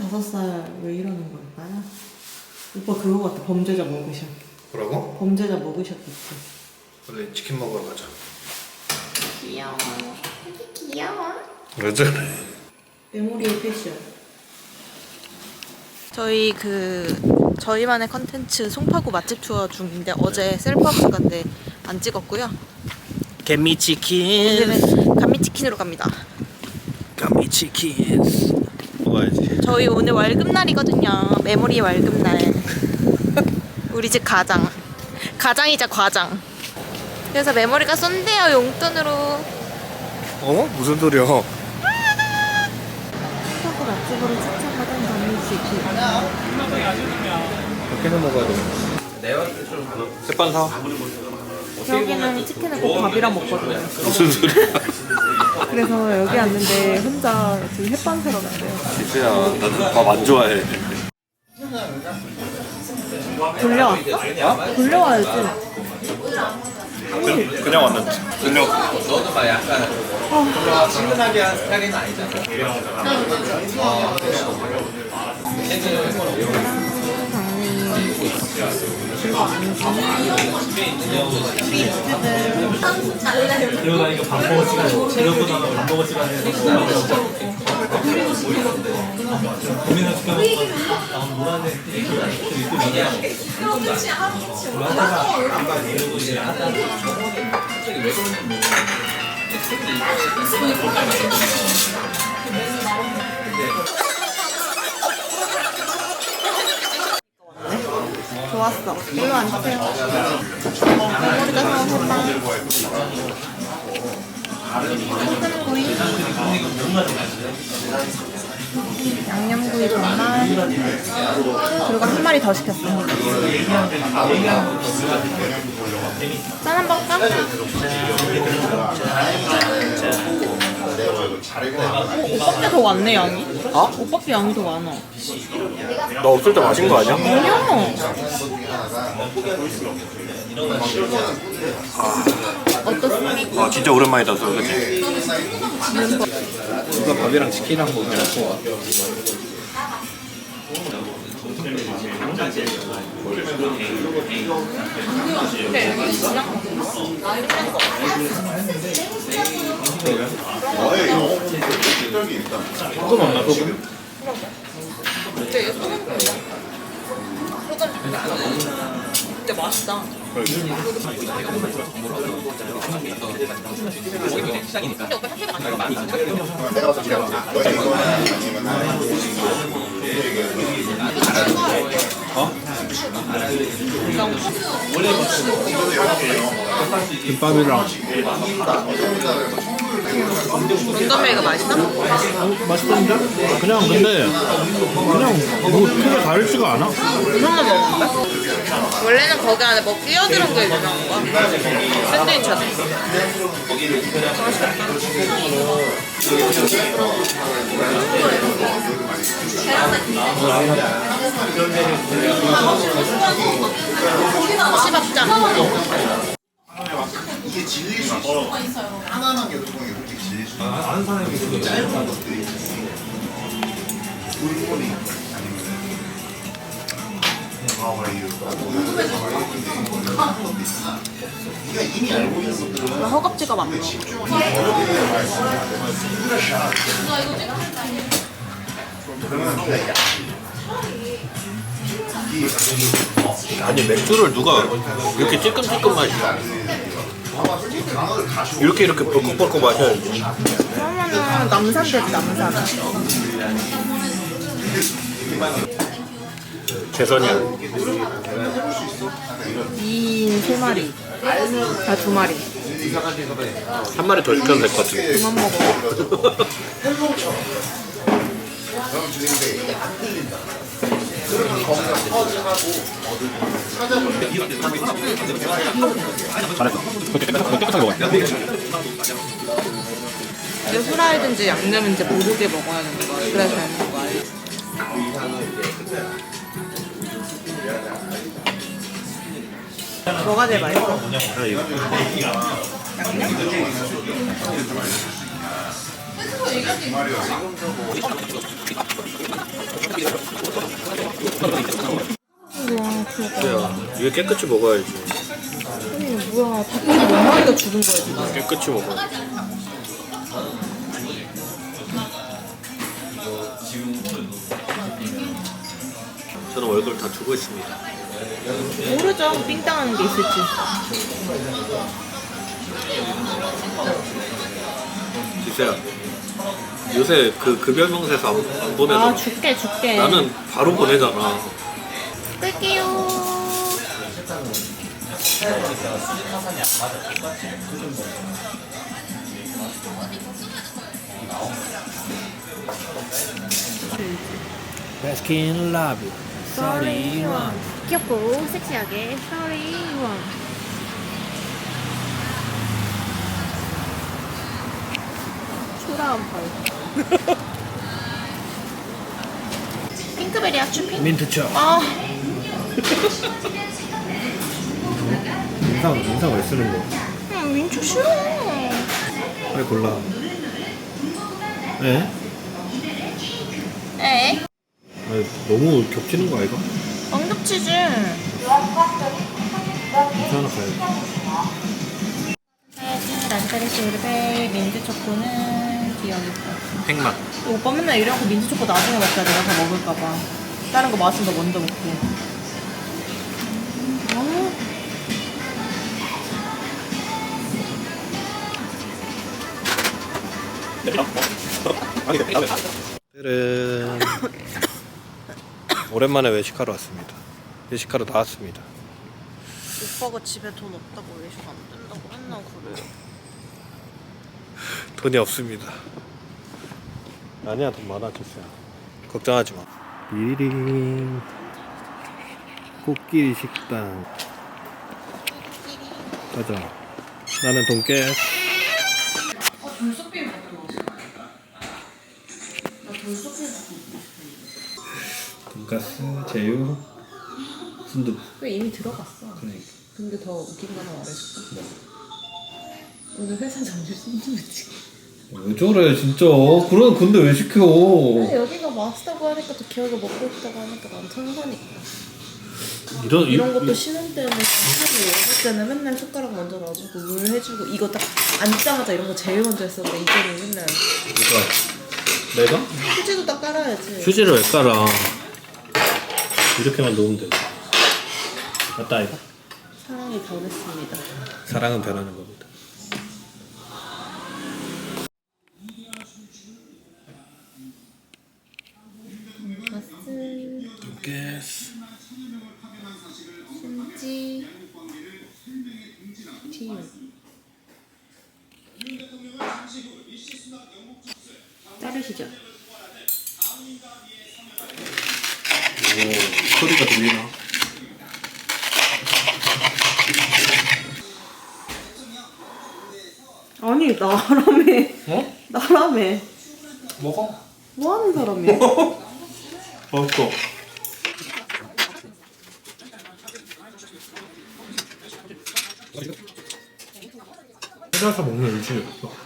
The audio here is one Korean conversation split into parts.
25살 왜 이러는 걸까요? 오빠 그거 같아 범죄자 먹으셔 뭐라고? 범죄자 먹으셨겠지 원래 치킨 먹으러 가자. 귀여워 귀여워 왜 저래? 메모리의 패션 저희 그 저희만의 컨텐츠 송파구 맛집 투어 중인데 어제 셀프하우스 간데 안 찍었고요 개미치킨. 오늘은 감미치킨으로 갑니다 개미치킨. 먹어야지. 저희 오늘 월급날이거든요. 메모리 월급날. 우리 집 가장. 가장이자 과장. 그래서 메모리가 쏜대요, 용돈으로. 어? 무슨 소리야? 하고 맛집으로 추천받은 감미치킨. 몇개는 먹어야 돼. 햇반 사. 여기는 치킨을 꼭 밥이랑 먹거든요. 무슨 소리야? 그래서 여기 왔는데 혼자 지금 햇반 사러 간대요. 지수야, 나도 밥안 좋아해. 돌려왔어? 돌려와야지. 그냥 왔는데. 그냥. 그리고 나니 까 밥 먹을 시간에 재료보다는 밥 먹을 시간에 고민을 시켜놓고 아 뭐라는 그리고 이제 하다가 좋았어. 일로 앉으세요. 사온 햇반. 양념구이. 양념구이 정말. 그리고 한 마리 더 시켰어. 짠 한번 까? 어, 오빠께 더 많네 양이. 어? 오빠께 양이 더 많아. 너 없을 때 마신 거 아니야? 아니야. 어떻습니까? 아, 진짜 오랜만이다, 저 그치? 누가 밥이랑 치킨이랑 먹으 소금 없나, 소금? 근데 소금 좀 근데 맛있다. 김밥이랑. 운전메이가 맛있다? 맛있던데? 그냥 근데 그냥 뭐 크게 다르지가 않아. 이상한 먹는데? 원래는 거기 안에 뭐 끼어드는 게 유명한 거야? 샌드위치였어. 시밥장. 이게 질릴 수 있어. 하나만 계속 있어. 아는 사람이 있어도 짧은 것들이 you? 네가 이미 알고 있는 것들은 허겁지겁 안 먹어. 그러면 네가 약. 아니 맥주를 누가 이렇게 찔끔찔끔 마시냐? 이렇게 이렇게 벌컥벌컥 마셔야지. 그러면은 남산 되지 남산. 개선이야. 2인 3마리. 아, 2마리. 한 마리 더 시켜도 될 것 같은데. 그만 먹어. 이게 후라이든지 양념인지 모르게 먹어야 되는 거야. 그래야 잘 먹는 거야. 뭐가 제일 맛있어? 양념? 이게 깨끗이 먹어야지. 아니 뭐야 닭고기 몇 마리가 죽은 거야 지금 깨끗이 먹어. 저는 얼굴 다 주고 있습니다. 모르죠 삥땅하는 게 있을지 지세야, 요새 그 급여명세서 안, 안 보내잖아. 아 줄게 줄게 나는 바로 보내잖아. 끌게요 베스킨 라비. Sorry one 귀엽고 섹시하게 Sorry one 초라한 발 핑크베리 아추핑? 민트초. 아 인상 인상 왜 쓰는 거? 음, 민초 싫어 빨리 골라. 에? 에? 아니, 너무 겹치는 거 아이가? 왕겹치즈 괜찮아 가야 라스베리 쇼르베 민트 초코는 귀여우니까 팽맛. 오빠 맨날 이래갖고 민트 초코 나중에 먹자 내가 다 먹을까봐 다른 거 맛은 더 먼저 먹고 어? 오늘은 오랜만에 외식하러 왔습니다. 외식하러 나왔습니다. 오빠가 집에 돈 없다고 외식 안 된다고 맨날 그래요 돈이 없습니다. 아니야 돈 많아 주세요. 걱정하지 마. 리링 코끼리 식당 가자. 나는 돈깨. 돈가스, 제육, 순두. 왜 이미 들어갔어 그러니까. 근데 더 웃긴 거 하나 말해줄까? 오늘 회사 점심 순두부찌개 왜 저래 진짜? 그런 근데 왜 시켜? 여기가 맛있다고 하니까 또 기억에 먹고 있다고 하니까 난 천사니까 이런 이런 것도 신혼 때는 하고 어릴 때는 맨날 숟가락 먼저 놔주고 물 해주고 이거 딱 앉자마자 이런 거 제일 먼저 했었는데 이제는 맨날 누가? 내가? 휴지도 딱 깔아야지 휴지를 왜 깔아? 이렇게만 놓으면 돼. 맞다 이거. 사랑이 변했습니다 사랑은 변하는 겁니다. 자르시죠 오 소리가 들리나? 아니 나라며 어? 나라며 먹어. 뭐 하는 사람이야 맛있어. 찾아서 먹는 의식이 없어.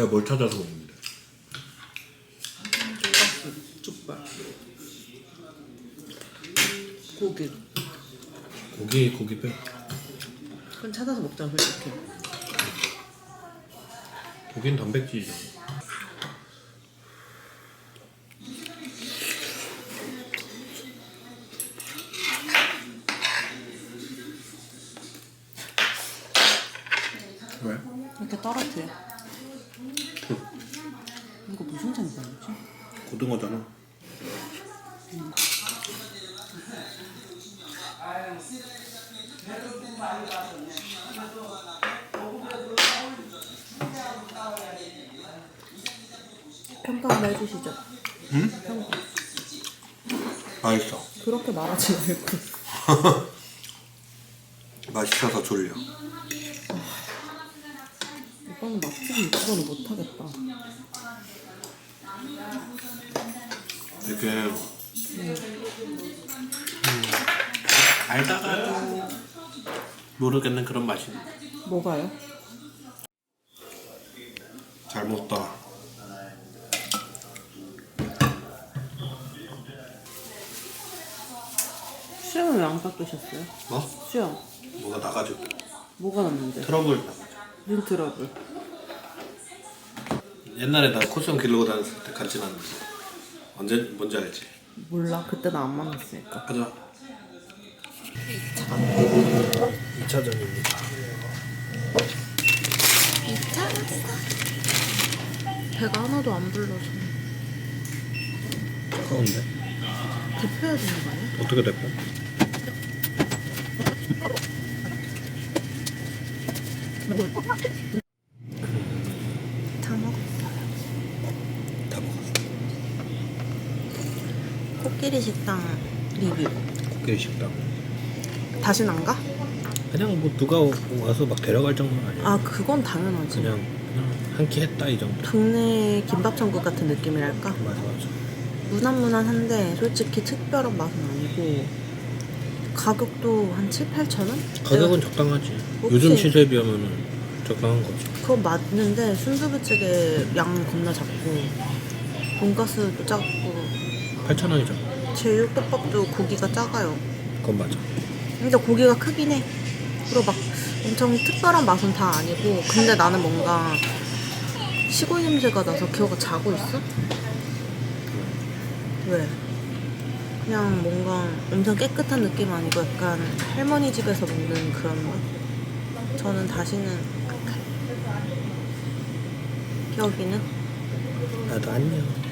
왜? 내가 뭘 찾아서 먹는데? 족발 고기 고기 고기 빼. 그건 찾아서 먹자 솔직히 고기는 단백질이잖아. 왜? 이렇게 떨어뜨려 이거 무슨 장난이지? 고등어잖아. 평가 한번 해주시죠 응? 평가 맛있어. 그렇게 말하지 말고 맛있어서 졸려. 오빠는 맛집 유튜버는 못하겠다 되게 음, 알다가도 모르겠는 그런 맛이 뭐가요? 잘 먹었다. 수영은 왜 안 깎으셨어요? 뭐? 수영 뭐가 나가지고 뭐가 났는데? 트러블 눈 트러블 옛날에 나 코수염 기르고 다녔을 때 같이 났는데 언제 뭔지 알지? 몰라 그때는 안 만났으니까 가자 2차전입니다 배가 하나도 안 불러서 가까운데? 대표해야 되는 거 아니야? 어떻게 대표? 다 먹었어요 다 먹었어 코끼리 식당 리뷰. 코끼리 식당. 다신 안 가? 그냥 뭐 누가 와서 막 데려갈 정도는 아니야 아 그건 당연하지. 그냥 그냥 한 끼 했다 이 정도. 동네 김밥 천국 같은 느낌이랄까? 맞아 맞아. 무난무난한데 솔직히 특별한 맛은 아니고 가격도 한 7, 8천 원? 가격은 적당하지. 혹시- 요즘 시세에 비하면은 적당한 거지. 그건 맞는데 순두부찌개 양 겁나 작고 돈가스도 작고 8,000원이잖아 제육덮밥도 고기가 작아요 그건 맞아 근데 고기가 크긴 해 그리고 막 엄청 특별한 맛은 다 아니고 근데 나는 뭔가 시골 냄새가 나서 기어가 자고 있어? 왜? 그냥 뭔가 엄청 깨끗한 느낌 아니고 약간 할머니 집에서 먹는 그런 맛? 저는 다시는. 여기는? 나도 안녕